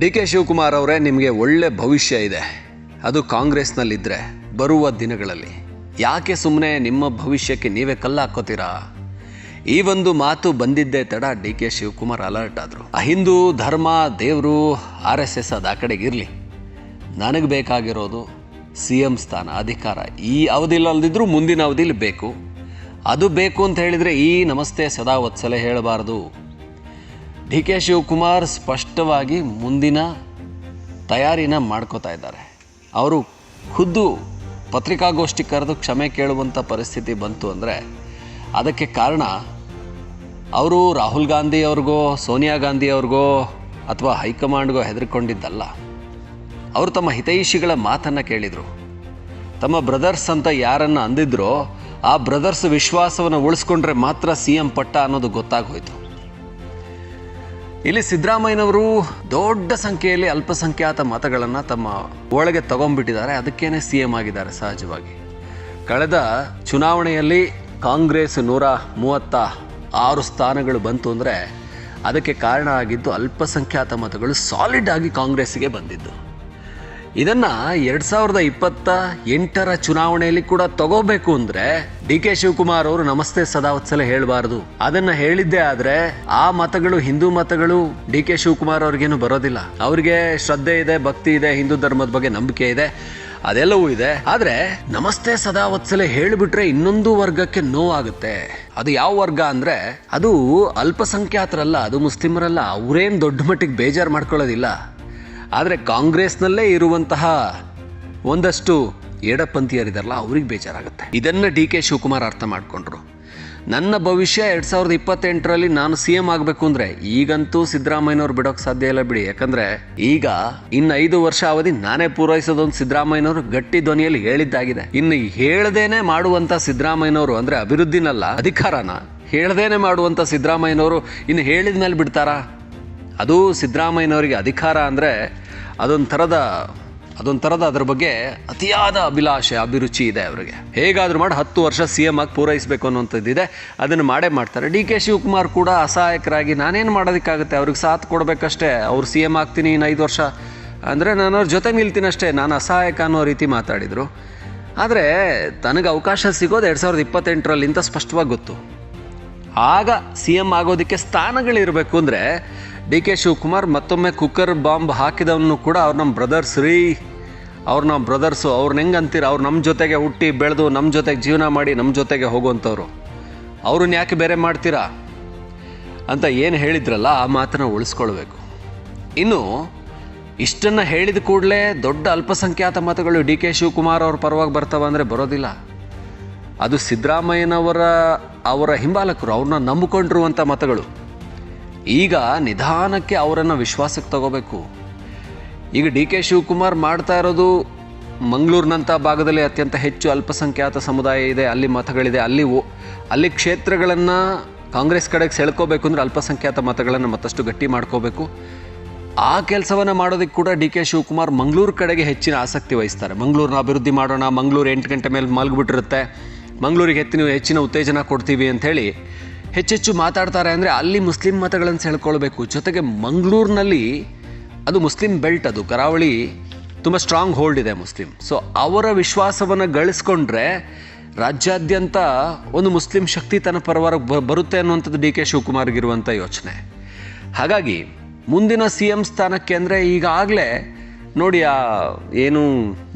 D K Shivakumar ಅವರೇ, ನಿಮಗೆ ಒಳ್ಳೆ ಭವಿಷ್ಯ ಇದೆ. ಅದು ಕಾಂಗ್ರೆಸ್ನಲ್ಲಿದ್ದರೆ ಬರುವ ದಿನಗಳಲ್ಲಿ. ಯಾಕೆ ಸುಮ್ಮನೆ ನಿಮ್ಮ ಭವಿಷ್ಯಕ್ಕೆ ನೀವೇ ಕಲ್ಲು ಹಾಕೋತೀರಾ ಈ ಒಂದು ಮಾತು ಬಂದಿದ್ದೇ ತಡ ಡಿ ಕೆ ಶಿವಕುಮಾರ್ ಅಲರ್ಟ್ ಆದರು. ಹಿಂದೂ ಧರ್ಮ, ದೇವರು, ಆರ್ ಎಸ್ ಎಸ್ ಅದು ಆ ಕಡೆಗೆ ಇರಲಿ. ನನಗೆ ಬೇಕಾಗಿರೋದು ಸಿ ಎಂ ಸ್ಥಾನ, ಅಧಿಕಾರ. ಈ ಅವಧಿಲಿ ಅಲ್ದಿದ್ರೂ ಮುಂದಿನ ಅವಧಿಲಿ ಬೇಕು. ಅದು ಬೇಕು ಅಂತ ಹೇಳಿದರೆ ಈ ನಮಸ್ತೆ ಸದಾ ವತ್ಸಲೆ ಹೇಳಬಾರ್ದು. ಡಿ ಕೆ ಶಿವಕುಮಾರ್ ಸ್ಪಷ್ಟವಾಗಿ ಮುಂದಿನ ತಯಾರಿನ ಮಾಡ್ಕೋತಾ ಇದ್ದಾರೆ. ಅವರು ಖುದ್ದು ಪತ್ರಿಕಾಗೋಷ್ಠಿ ಕರೆದು ಕ್ಷಮೆ ಕೇಳುವಂಥ ಪರಿಸ್ಥಿತಿ ಬಂತು ಅಂದರೆ ಅದಕ್ಕೆ ಕಾರಣ ಅವರು ರಾಹುಲ್ ಗಾಂಧಿ ಅವ್ರಿಗೋ ಸೋನಿಯಾ ಗಾಂಧಿ ಅವ್ರಿಗೋ ಅಥವಾ ಹೈಕಮಾಂಡ್ಗೋ ಹೆದರ್ಕೊಂಡಿದ್ದಲ್ಲ. ಅವರು ತಮ್ಮ ಹಿತೈಷಿಗಳ ಮಾತನ್ನು ಕೇಳಿದರು. ತಮ್ಮ ಬ್ರದರ್ಸ್ ಅಂತ ಯಾರನ್ನು ಅಂದಿದ್ರೋ ಆ ಬ್ರದರ್ಸ್ ವಿಶ್ವಾಸವನ್ನು ಉಳಿಸ್ಕೊಂಡ್ರೆ ಮಾತ್ರ ಸಿ ಎಂ ಪಟ್ಟ ಅನ್ನೋದು ಗೊತ್ತಾಗೋಯ್ತು. ಇಲ್ಲಿ ಸಿದ್ದರಾಮಯ್ಯನವರು ದೊಡ್ಡ ಸಂಖ್ಯೆಯಲ್ಲಿ ಅಲ್ಪಸಂಖ್ಯಾತ ಮತಗಳನ್ನು ತಮ್ಮ ಒಳಗೆ ತಗೊಂಡ್ಬಿಟ್ಟಿದ್ದಾರೆ. ಅದಕ್ಕೇನೆ ಸಿ ಎಂ ಆಗಿದ್ದಾರೆ ಸಹಜವಾಗಿ. ಕಳೆದ ಚುನಾವಣೆಯಲ್ಲಿ ಕಾಂಗ್ರೆಸ್ ನೂರ ಮೂವತ್ತ ಆರು ಸ್ಥಾನಗಳು ಬಂತು ಅಂದರೆ ಅದಕ್ಕೆ ಕಾರಣ ಆಗಿದ್ದು ಅಲ್ಪಸಂಖ್ಯಾತ ಮತಗಳು ಸಾಲಿಡ್ ಆಗಿ ಕಾಂಗ್ರೆಸ್ಸಿಗೆ ಬಂದಿದ್ದು. ಇದನ್ನ ಎರಡ್ ಸಾವಿರದ ಇಪ್ಪತ್ತ ಎಂಟರ ಚುನಾವಣೆಯಲ್ಲಿ ಕೂಡ ತಗೋಬೇಕು ಅಂದ್ರೆ ಡಿ ಕೆ ಶಿವಕುಮಾರ್ ಅವರು ನಮಸ್ತೆ ಸದಾವತ್ಸಲ ಹೇಳಬಾರದು. ಅದನ್ನ ಹೇಳಿದ್ದೆ ಆದ್ರೆ ಆ ಮತಗಳು, ಹಿಂದೂ ಮತಗಳು ಡಿ ಕೆ ಶಿವಕುಮಾರ್ ಅವ್ರಿಗೇನು ಬರೋದಿಲ್ಲ. ಅವ್ರಿಗೆ ಶ್ರದ್ಧೆ ಇದೆ, ಭಕ್ತಿ ಇದೆ, ಹಿಂದೂ ಧರ್ಮದ ಬಗ್ಗೆ ನಂಬಿಕೆ ಇದೆ, ಅದೆಲ್ಲವೂ ಇದೆ. ಆದ್ರೆ ನಮಸ್ತೆ ಸದಾ ವತ್ಸಲೆ ಹೇಳಿಬಿಟ್ರೆ ಇನ್ನೊಂದು ವರ್ಗಕ್ಕೆ ನೋವಾಗುತ್ತೆ. ಅದು ಯಾವ ವರ್ಗ ಅಂದ್ರೆ ಅದು ಅಲ್ಪಸಂಖ್ಯಾತರಲ್ಲ, ಅದು ಮುಸ್ಲಿಮರಲ್ಲ, ಅವರೇನ್ ದೊಡ್ಡ ಮಟ್ಟಿಗೆ ಬೇಜಾರು ಮಾಡ್ಕೊಳ್ಳೋದಿಲ್ಲ. ಆದರೆ ಕಾಂಗ್ರೆಸ್ನಲ್ಲೇ ಇರುವಂತಹ ಒಂದಷ್ಟು ಎಡಪಂಥೀಯರಿದಾರಲ್ಲ, ಅವ್ರಿಗೆ ಬೇಜಾರಾಗುತ್ತೆ. ಇದನ್ನು ಡಿ ಕೆ ಶಿವಕುಮಾರ್ ಅರ್ಥ ಮಾಡಿಕೊಂಡ್ರು. ನನ್ನ ಭವಿಷ್ಯ ಎರಡು ಸಾವಿರದ ಇಪ್ಪತ್ತೆಂಟರಲ್ಲಿ ನಾನು ಸಿ ಎಂ ಆಗಬೇಕು ಅಂದರೆ ಈಗಂತೂ ಸಿದ್ದರಾಮಯ್ಯನವ್ರು ಬಿಡೋಕೆ ಸಾಧ್ಯ ಇಲ್ಲ ಬಿಡಿ. ಯಾಕಂದರೆ ಈಗ ಇನ್ನು ಐದು ವರ್ಷ ಅವಧಿ ನಾನೇ ಪೂರೈಸೋದೊಂದು ಸಿದ್ದರಾಮಯ್ಯನವರು ಗಟ್ಟಿ ಧ್ವನಿಯಲ್ಲಿ ಹೇಳಿದ್ದಾಗಿದೆ. ಇನ್ನು ಹೇಳದೇನೆ ಮಾಡುವಂಥ ಸಿದ್ದರಾಮಯ್ಯನವರು ಅಂದರೆ ಅಭಿವೃದ್ಧಿನಲ್ಲ, ಅಧಿಕಾರನ ಹೇಳದೇನೆ ಮಾಡುವಂಥ ಸಿದ್ದರಾಮಯ್ಯನವರು ಇನ್ನು ಹೇಳಿದ ಮೇಲೆ ಬಿಡ್ತಾರಾ? ಅದು ಸಿದ್ದರಾಮಯ್ಯನವರಿಗೆ ಅಧಿಕಾರ ಅಂದರೆ ಅದೊಂಥರದ ಅದೊಂಥರದ ಅದ್ರ ಬಗ್ಗೆ ಅತಿಯಾದ ಅಭಿಲಾಷೆ, ಅಭಿರುಚಿ ಇದೆ ಅವರಿಗೆ. ಹೇಗಾದರೂ ಮಾಡಿ ಹತ್ತು ವರ್ಷ ಸಿ ಎಂ ಆಗಿ ಪೂರೈಸಬೇಕು ಅನ್ನೋಂಥದ್ದಿದೆ ಅದನ್ನು ಮಾಡೇ ಮಾಡ್ತಾರೆ. ಡಿ ಕೆ ಶಿವಕುಮಾರ್ ಕೂಡ ಅಸಹಾಯಕರಾಗಿ ನಾನೇನು ಮಾಡೋದಕ್ಕಾಗುತ್ತೆ? ಅವ್ರಿಗೆ ಸಾಥ್ ಕೊಡಬೇಕಷ್ಟೇ. ಅವ್ರು ಸಿ ಎಂ ಆಗ್ತೀನಿ ಇನ್ನು ಐದು ವರ್ಷ. ಅಂದರೆ ನಾನು ಅವ್ರ ಜೊತೆ ನಿಲ್ತೀನಿ ಅಷ್ಟೇ ನಾನು ಅಸಹಾಯಕ ಅನ್ನೋ ರೀತಿ ಮಾತಾಡಿದರು. ಆದರೆ ತನಗೆ ಅವಕಾಶ ಸಿಗೋದು ಎರಡು ಸಾವಿರದ ಇಪ್ಪತ್ತೆಂಟರಲ್ಲಿ ಸ್ಪಷ್ಟವಾಗಿ ಗೊತ್ತು. ಆಗ ಸಿ ಎಂ ಆಗೋದಕ್ಕೆ ಸ್ಥಾನಗಳಿರಬೇಕು ಅಂದರೆ ಡಿ ಕೆ ಶಿವಕುಮಾರ್ ಮತ್ತೊಮ್ಮೆ ಕುಕ್ಕರ್ ಬಾಂಬ್ ಹಾಕಿದವನು ಕೂಡ ಅವ್ರು ನಮ್ಮ ಬ್ರದರ್ಸ್ ರೀ. ಅವ್ರು ನಮ್ಮ ಬ್ರದರ್ಸು ಅವ್ರನ್ನ ಹೆಂಗೆ ಅಂತೀರ? ಅವ್ರು ನಮ್ಮ ಜೊತೆಗೆ ಹುಟ್ಟಿ ಬೆಳೆದು ನಮ್ಮ ಜೊತೆಗೆ ಜೀವನ ಮಾಡಿ ನಮ್ಮ ಜೊತೆಗೆ ಹೋಗುವಂಥವ್ರು ಅವ್ರನ್ನ ಯಾಕೆ ಬೇರೆ ಮಾಡ್ತೀರಾ? ಅಂತ ಏನು ಹೇಳಿದ್ರಲ್ಲ, ಆ ಮಾತನ್ನು ಉಳಿಸ್ಕೊಳ್ಬೇಕು. ಇನ್ನು, ಇಷ್ಟನ್ನು ಹೇಳಿದ ಕೂಡಲೇ ದೊಡ್ಡ ಅಲ್ಪಸಂಖ್ಯಾತ ಮತಗಳು ಡಿ ಕೆ ಶಿವಕುಮಾರ್ ಅವ್ರ ಪರವಾಗಿ ಬರ್ತಾವ ಅಂದರೆ ಬರೋದಿಲ್ಲ. ಅದು ಸಿದ್ದರಾಮಯ್ಯನವರ, ಅವರ ಹಿಂಬಾಲಕರು ಅವ್ರನ್ನ ನಂಬಿಕೊಂಡಿರುವಂಥ ಮತಗಳು. ಈಗ ನಿಧಾನಕ್ಕೆ ಅವರನ್ನು ವಿಶ್ವಾಸಕ್ಕೆ ತಗೋಬೇಕು. ಈಗ ಡಿ ಕೆ ಶಿವಕುಮಾರ್ ಮಾಡ್ತಾ ಇರೋದು ಮಂಗಳೂರಿನಂಥ ಭಾಗದಲ್ಲಿ ಅತ್ಯಂತ ಹೆಚ್ಚು ಅಲ್ಪಸಂಖ್ಯಾತ ಸಮುದಾಯ ಇದೆ, ಅಲ್ಲಿ ಮತಗಳಿದೆ, ಅಲ್ಲಿ ಅಲ್ಲಿ ಕ್ಷೇತ್ರಗಳನ್ನು ಕಾಂಗ್ರೆಸ್ ಕಡೆಗೆ ಸೆಳ್ಕೋಬೇಕು ಅಂದರೆ ಅಲ್ಪಸಂಖ್ಯಾತ ಮತಗಳನ್ನು ಮತ್ತಷ್ಟು ಗಟ್ಟಿ ಮಾಡ್ಕೋಬೇಕು. ಆ ಕೆಲಸವನ್ನು ಮಾಡೋದಕ್ಕೆ ಕೂಡ ಡಿ ಕೆ ಶಿವಕುಮಾರ್ ಮಂಗಳೂರು ಕಡೆಗೆ ಹೆಚ್ಚಿನ ಆಸಕ್ತಿ ವಹಿಸ್ತಾರೆ. ಮಂಗಳೂರನ್ನ ಅಭಿವೃದ್ಧಿ ಮಾಡೋಣ, ಮಂಗಳೂರು ಎಂಟು ಗಂಟೆ ಮೇಲೆ ಮಲಗಿಬಿಟ್ಟಿರುತ್ತೆ. ಮಂಗಳೂರಿಗೆ ಹೆಚ್ಚಿನ ಹೆಚ್ಚಿನ ಉತ್ತೇಜನ ಕೊಡ್ತೀವಿ ಅಂಥೇಳಿ ಹೆಚ್ಚೆಚ್ಚು ಮಾತಾಡ್ತಾರೆ ಅಂದರೆ ಅಲ್ಲಿ ಮುಸ್ಲಿಂ ಮತಗಳನ್ನು ಸೆಳ್ಕೊಳ್ಬೇಕು. ಜೊತೆಗೆ ಮಂಗಳೂರಿನಲ್ಲಿ ಅದು ಮುಸ್ಲಿಂ ಬೆಲ್ಟ್ ಅದು. ಕರಾವಳಿ ತುಂಬ ಸ್ಟ್ರಾಂಗ್ ಹೋಲ್ಡ್ ಇದೆ ಮುಸ್ಲಿಂ. ಸೊ ಅವರ ವಿಶ್ವಾಸವನ್ನು ಗಳಿಸ್ಕೊಂಡ್ರೆ ರಾಜ್ಯಾದ್ಯಂತ ಒಂದು ಮುಸ್ಲಿಂ ಶಕ್ತಿ ತನ್ನ ಪರವಾರ ಬರುತ್ತೆ ಅನ್ನುವಂಥದ್ದು ಡಿ ಕೆ ಶಿವಕುಮಾರ್ಗಿರುವಂಥ ಯೋಚನೆ. ಹಾಗಾಗಿ, ಮುಂದಿನ ಸಿ ಎಂ ಸ್ಥಾನಕ್ಕೆ ಅಂದರೆ ಈಗಾಗಲೇ ನೋಡಿ, ಆ ಏನು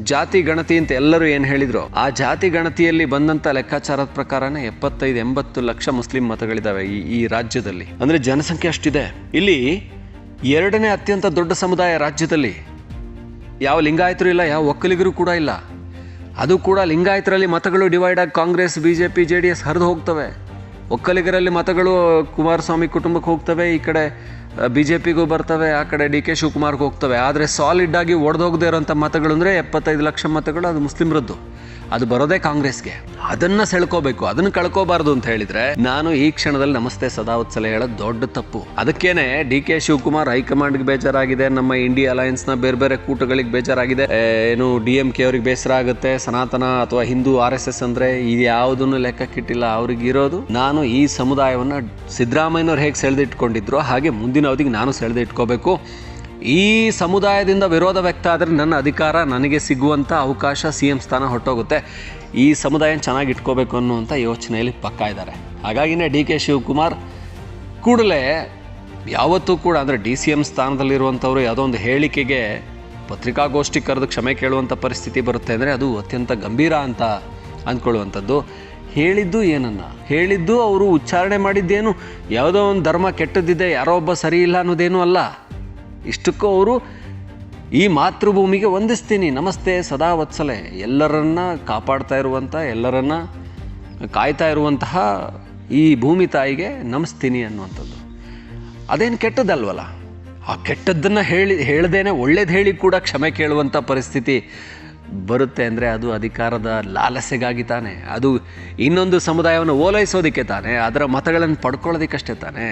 ಜಾತಿ ಗಣತಿ ಅಂತ ಎಲ್ಲರೂ ಏನು ಹೇಳಿದ್ರು? ಆ ಜಾತಿ ಗಣತಿಯಲ್ಲಿ ಬಂದಂತ ಲೆಕ್ಕಾಚಾರದ ಪ್ರಕಾರನೇ ಎಪ್ಪತ್ತೈದು, ಎಂಬತ್ತು ಲಕ್ಷ ಮುಸ್ಲಿಂ ಮತಗಳಿದ್ದಾವೆ ಈ ಈ ರಾಜ್ಯದಲ್ಲಿ. ಅಂದ್ರೆ ಜನಸಂಖ್ಯೆ ಅಷ್ಟಿದೆ. ಇಲ್ಲಿ ಎರಡನೇ ಅತ್ಯಂತ ದೊಡ್ಡ ಸಮುದಾಯ ರಾಜ್ಯದಲ್ಲಿ ಯಾವ ಲಿಂಗಾಯತರು ಇಲ್ಲ, ಯಾವ ಒಕ್ಕಲಿಗರು ಕೂಡ ಇಲ್ಲ. ಅದು ಕೂಡ ಲಿಂಗಾಯತರಲ್ಲಿ ಮತಗಳು ಡಿವೈಡ್ ಆಗಿ Congress B J P J D S ಹರಿದು ಹೋಗ್ತವೆ. ಒಕ್ಕಲಿಗರಲ್ಲಿ ಮತಗಳು ಕುಮಾರಸ್ವಾಮಿ ಕುಟುಂಬಕ್ಕೆ ಹೋಗ್ತವೆ, ಈ ಕಡೆ ಬಿ ಜೆ ಪಿಗೂ ಬರ್ತವೆ, ಆ ಕಡೆ ಡಿ ಕೆ ಶಿವಕುಮಾರ್ಗೆ ಹೋಗ್ತವೆ. ಆದರೆ ಸಾಲಿಡ್ ಆಗಿ ಒಡೆದೋಗದೇ ಇರೋಂಥ ಮತಗಳು ಅಂದರೆ ಎಪ್ಪತ್ತೈದು ಲಕ್ಷ ಮತಗಳು, ಅದು ಮುಸ್ಲಿಮ್ರದ್ದು. ಅದು ಬರೋದೇ ಕಾಂಗ್ರೆಸ್ಗೆ. ಅದನ್ನ ಸೆಳ್ಕೋಬೇಕು, ಅದನ್ನ ಕಳ್ಕೋಬಾರ್ದು ಅಂತ ಹೇಳಿದ್ರೆ ನಾನು ಈ ಕ್ಷಣದಲ್ಲಿ ನಮಸ್ತೆ ಸದಾವತ್ಸಲ ಹೇಳೋದು ದೊಡ್ಡ ತಪ್ಪು. ಅದಕ್ಕೇನೆ ಡಿ ಕೆ ಶಿವಕುಮಾರ್ ಹೈಕಮಾಂಡ್ಗೆ ಬೇಜಾರಾಗಿದೆ, ನಮ್ಮ ಇಂಡಿಯಾ ಅಲಯನ್ಸ್ನ ಬೇರೆ ಬೇರೆ ಕೂಟಗಳಿಗೆ ಬೇಜಾರಾಗಿದೆ. ಏನು ಡಿ ಎಂ ಕೆ ಅವ್ರಿಗೆ ಬೇಸರ ಆಗುತ್ತೆ, ಸನಾತನ ಅಥವಾ ಹಿಂದೂ ಆರ್ ಎಸ್ ಎಸ್ ಅಂದ್ರೆ ಇದು ಯಾವುದನ್ನು ಲೆಕ್ಕಕ್ಕಿಟ್ಟಿಲ್ಲ, ಅವ್ರಿಗೆ ಇರೋದು. ನಾನು ಈ ಸಮುದಾಯವನ್ನ ಸಿದ್ದರಾಮಯ್ಯನವ್ರು ಹೇಗೆ ಸೆಳೆದಿಟ್ಕೊಂಡಿದ್ರು ಹಾಗೆ ಮುಂದಿನ ಅವಧಿಗೆ ನಾನು ಸೆಳೆದಿಟ್ಕೋಬೇಕು. ಈ ಸಮುದಾಯದಿಂದ ವಿರೋಧ ವ್ಯಕ್ತ ಆದರೆ ನನ್ನ ಅಧಿಕಾರ ನನಗೆ ಸಿಗುವಂಥ ಅವಕಾಶ ಸಿ ಎಂ ಸ್ಥಾನ ಹೊಟ್ಟೋಗುತ್ತೆ ಈ ಸಮುದಾಯ ಚೆನ್ನಾಗಿ ಇಟ್ಕೋಬೇಕು ಅನ್ನುವಂಥ ಯೋಚನೆಯಲ್ಲಿ ಪಕ್ಕ ಇದ್ದಾರೆ. ಹಾಗಾಗಿನೇ ಡಿ ಕೆ ಶಿವಕುಮಾರ್ ಕೂಡಲೇ ಯಾವತ್ತೂ ಕೂಡ ಅಂದರೆ ಡಿ ಸಿ ಎಂ ಸ್ಥಾನದಲ್ಲಿರುವಂಥವ್ರು ಯಾವುದೋ ಒಂದು ಹೇಳಿಕೆಗೆ ಪತ್ರಿಕಾಗೋಷ್ಠಿ ಕರೆದು ಕ್ಷಮೆ ಕೇಳುವಂಥ ಪರಿಸ್ಥಿತಿ ಬರುತ್ತೆ ಅಂದರೆ ಅದು ಅತ್ಯಂತ ಗಂಭೀರ ಅಂತ ಅಂದ್ಕೊಳ್ಳುವಂಥದ್ದು. ಹೇಳಿದ್ದು ಏನನ್ನ? ಹೇಳಿದ್ದು ಅವರು ಉಚ್ಚಾರಣೆ ಮಾಡಿದ್ದೇನು? ಯಾವುದೋ ಒಂದು ಧರ್ಮ ಕೆಟ್ಟದ್ದಿದೆ, ಯಾರೋ ಒಬ್ಬ ಸರಿ ಇಲ್ಲ ಅನ್ನೋದೇನೂ ಅಲ್ಲ. ಇಷ್ಟಕ್ಕೂ ಅವರು ಈ ಮಾತೃಭೂಮಿಗೆ ವಂದಿಸ್ತೀನಿ, ನಮಸ್ತೆ ಸದಾ ವತ್ಸಲೆ ಎಲ್ಲರನ್ನ ಕಾಪಾಡ್ತಾ ಇರುವಂಥ ಎಲ್ಲರನ್ನ ಕಾಯ್ತಾ ಇರುವಂತಹ ಈ ಭೂಮಿ ತಾಯಿಗೆ ನಮಿಸ್ತೀನಿ ಅನ್ನುವಂಥದ್ದು. ಅದೇನು ಕೆಟ್ಟದ್ದಲ್ವಲ್ಲ? ಆ ಕೆಟ್ಟದ್ದನ್ನು ಹೇಳಿ, ಹೇಳ್ದೇನೆ ಒಳ್ಳೇದು ಹೇಳಿ ಕೂಡ ಕ್ಷಮೆ ಕೇಳುವಂಥ ಪರಿಸ್ಥಿತಿ ಬರುತ್ತೆ ಅಂದರೆ ಅದು ಅಧಿಕಾರದ ಲಾಲಸೆಗಾಗಿ ತಾನೆ. ಅದು ಇನ್ನೊಂದು ಸಮುದಾಯವನ್ನು ಓಲೈಸೋದಕ್ಕೆ ತಾನೆ, ಅದರ ಮತಗಳನ್ನು ಪಡ್ಕೊಳ್ಳೋದಕ್ಕಷ್ಟೇ ತಾನೆ.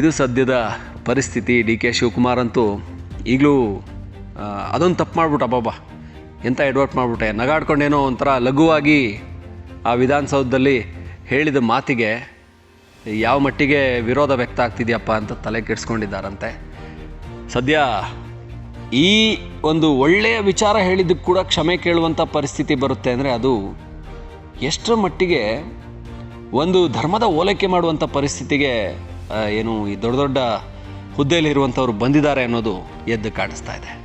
ಇದು ಸದ್ಯದ ಪರಿಸ್ಥಿತಿ ಡಿ ಕೆ ಶಿವಕುಮಾರ್ ಅಂತೂ ಈಗಲೂ ಅದೊಂದು ತಪ್ಪು ಮಾಡಿಬಿಟ್ಟ ಬಾಬಾ ಎಂಥ ಎಡ್ವರ್ಟ್ ಮಾಡಿಬಿಟ್ಟೆ. ನಗಾಡ್ಕೊಂಡೇನೋ ಒಂಥರ ಲಘುವಾಗಿ ಆ ವಿಧಾನಸೌಧದಲ್ಲಿ ಹೇಳಿದ ಮಾತಿಗೆ ಯಾವ ಮಟ್ಟಿಗೆ ವಿರೋಧ ವ್ಯಕ್ತ ಆಗ್ತಿದೆಯಪ್ಪ ಅಂತ ತಲೆ ಕೆಡಿಸ್ಕೊಂಡಿದ್ದಾರಂತೆ. ಸದ್ಯ ಈ ಒಂದು ಒಳ್ಳೆಯ ವಿಚಾರ ಹೇಳಿದ್ದಕ್ಕೆ ಕೂಡ ಕ್ಷಮೆ ಕೇಳುವಂಥ ಪರಿಸ್ಥಿತಿ ಬರುತ್ತೆ ಅಂದರೆ ಅದು ಎಷ್ಟರ ಮಟ್ಟಿಗೆ ಒಂದು ಧರ್ಮದ ಓಲೈಕೆ ಮಾಡುವಂಥ ಪರಿಸ್ಥಿತಿಗೆ ಏನು ಈ ದೊಡ್ಡ ದೊಡ್ಡ ಹುದ್ದೆಯಲ್ಲಿರುವಂಥವ್ರು ಬಂದಿದ್ದಾರೆ ಅನ್ನೋದು ಎದ್ದು ಕಾಣಿಸ್ತಾ ಇದೆ.